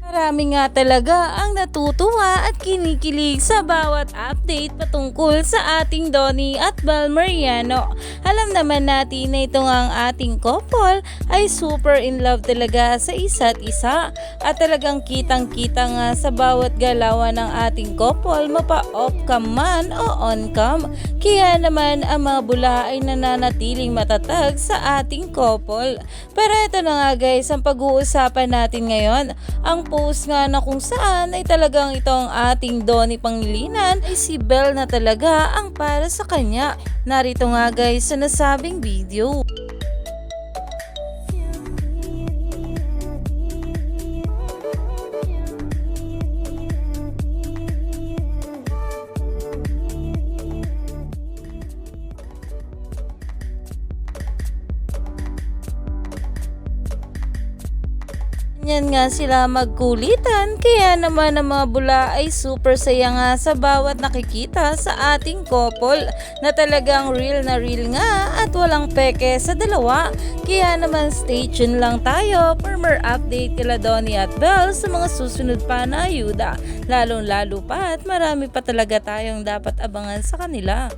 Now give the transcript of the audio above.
Marami nga talaga ang natutuwa at kinikilig sa bawat update patungkol sa ating Donnie at Bal Mariano. Alam naman natin na ito nga ang ating couple ay super in love talaga sa isa't isa at talagang kitang kita nga sa bawat galawan ng ating couple mapa off cam man o on cam. Kaya naman ang mga bula ay nananatiling matatag sa ating couple. Pero ito na nga guys ang pag-uusapan natin ngayon ang post nga na kung saan ay talagang itong ating Donnie Pangilinan ay si Belle na talaga ang para sa kanya. Narito nga guys sa nasabing video. Yan nga sila magkulitan kaya naman ang mga bula ay super saya nga sa bawat nakikita sa ating couple na talagang real na real nga at walang peke sa dalawa. Kaya naman stay tuned lang tayo for more update kila Donnie at Belle sa mga susunod pa na ayuda. Lalong lalo pa at marami pa talaga tayong dapat abangan sa kanila.